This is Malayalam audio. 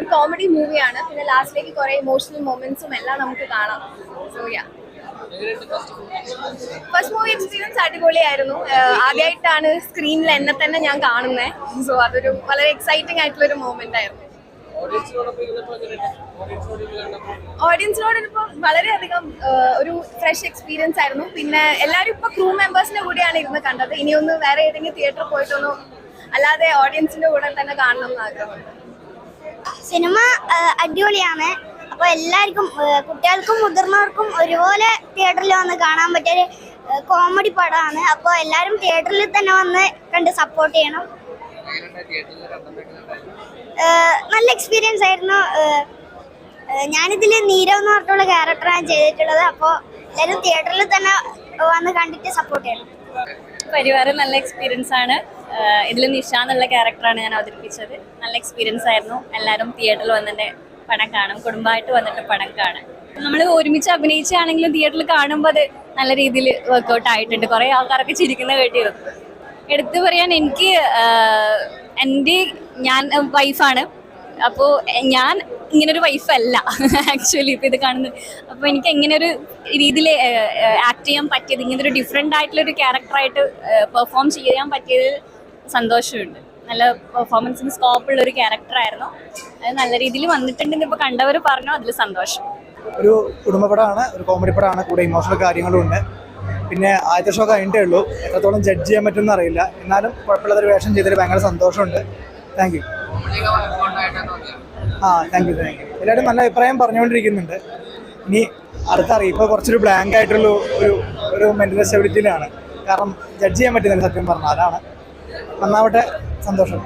ഒരു കോമഡി മൂവിയാണ് പിന്നെ ലാസ്റ്റിലേക്ക് കുറെ ഇമോഷണൽ മൊമെന്റ്സും എല്ലാം നമുക്ക് കാണാം. So ya first movie experience അടിപൊളിയായിരുന്നു. ആദ്യമായിട്ടാണ് സ്ക്രീനിൽ എന്നെ തന്നെ ഞാൻ കാണുന്നത് സോ അതൊരു വളരെ എക്സൈറ്റിംഗ് ആയിട്ടുള്ള ഒരു മൂമെന്റ് ആയിരുന്നു ഓഡിയൻസിനോട് ഇപ്പം വളരെയധികം ഒരു ഫ്രഷ് എക്സ്പീരിയൻസ് ആയിരുന്നു. പിന്നെ എല്ലാവരും ഇപ്പൊ ക്രൂ മെമ്പേഴ്സിന്റെ കൂടെയാണ് ഇരുന്ന് കണ്ടത്. ഇനിയൊന്ന് വേറെ ഏതെങ്കിലും തിയേറ്ററിൽ പോയിട്ടൊന്നും അല്ലാതെ ഓഡിയൻസിന്റെ കൂടെ തന്നെ കാണണം എന്ന് ആഗ്രഹമുണ്ട്. സിനിമ അടിപൊളിയാണ്. അപ്പോൾ എല്ലാവർക്കും കുട്ടികൾക്കും മുതിർന്നവർക്കും ഒരുപോലെ തിയേറ്ററിൽ വന്ന് കാണാൻ പറ്റിയൊരു കോമഡി പടമാണ്. അപ്പോൾ എല്ലാവരും തിയേറ്ററിൽ തന്നെ വന്ന് കണ്ട് സപ്പോർട്ട് ചെയ്യണം. നല്ല എക്സ്പീരിയൻസ് ആയിരുന്നു. ഞാനിതിൽ നീരവ് എന്ന് പറഞ്ഞിട്ടുള്ള ക്യാരക്ടറാണ് ചെയ്തിട്ടുള്ളത്. അപ്പോൾ എല്ലാവരും തിയേറ്ററിൽ തന്നെ വന്ന് കണ്ടിട്ട് സപ്പോർട്ട് ചെയ്യണം. പരിവാരം നല്ല എക്സ്പീരിയൻസ് ആണ്. ഇതിൽ നിഷ എന്നുള്ള ക്യാരക്ടറാണ് ഞാൻ അവതരിപ്പിച്ചത്. നല്ല എക്സ്പീരിയൻസ് ആയിരുന്നു. എല്ലാവരും തിയേറ്ററിൽ വന്നിട്ട് പടം കാണും. കുടുംബമായിട്ട് വന്നിട്ട് പടം കാണാം. നമ്മൾ ഒരുമിച്ച് അഭിനയിച്ചാണെങ്കിലും തിയേറ്ററിൽ കാണുമ്പോൾ അത് നല്ല രീതിയിൽ വർക്കൗട്ട് ആയിട്ടുണ്ട്. കുറേ ആൾക്കാരൊക്കെ ചിരിക്കുന്ന കേട്ടിരുന്നു. എടുത്തു പറയാൻ എനിക്ക് എന്റെ ഞാൻ വൈഫാണ് അപ്പോൾ ഞാൻ ഇങ്ങനൊരു വൈഫല്ല ആക്ച്വലി ഇപ്പോൾ ഇത് കാണുന്നത്. അപ്പോൾ എനിക്ക് എങ്ങനെ ഒരു രീതിയിൽ ആക്ട് ചെയ്യാൻ പറ്റിയത് ഇങ്ങനൊരു ഡിഫറെന്റ് ആയിട്ടുള്ളൊരു ക്യാരക്ടറായിട്ട് പെർഫോം ചെയ്യാൻ പറ്റിയത് സന്തോഷമുണ്ട്. നല്ല പെർഫോമൻസിന് സ്കോപ്പുള്ള ഒരു ക്യാരക്ടറായിരുന്നു അത് നല്ല രീതിയിൽ വന്നിട്ടുണ്ടെന്ന് ഇപ്പോൾ കണ്ടവർ പറഞ്ഞു അതിൽ സന്തോഷം. ഒരു കുടുംബ പടമാണ് ഒരു കോമഡി പടമാണ് കൂടെ ഇമോഷണൽ കാര്യങ്ങളും ഉണ്ട്. പിന്നെ ആദ്യത്തെ ഷോ കഴിഞ്ഞിട്ടേ ഉള്ളൂ. എത്രത്തോളം ജഡ്ജ് ചെയ്യാൻ പറ്റുമെന്ന് അറിയില്ല. എന്നാലും കുഴപ്പമില്ലാത്തൊരു വേഷം ചെയ്തതിൽ ഭയങ്കര സന്തോഷമുണ്ട്. താങ്ക് യു ആ താങ്ക് യു താങ്ക് യു എല്ലാവരും നല്ല അഭിപ്രായം പറഞ്ഞുകൊണ്ടിരിക്കുന്നുണ്ട്. ഇനി അടുത്ത ഇപ്പോൾ കുറച്ചൊരു ബ്ലാങ്ക് ആയിട്ടുള്ള ഒരു ഒരു മെന്റൽ സ്റ്റെബിലിറ്റിയിലാണ് കാരണം ജഡ്ജ് ചെയ്യാൻ പറ്റുന്നില്ല സത്യം പറഞ്ഞാൽ. അതാണ് നന്നാവട്ടെ. സന്തോഷം.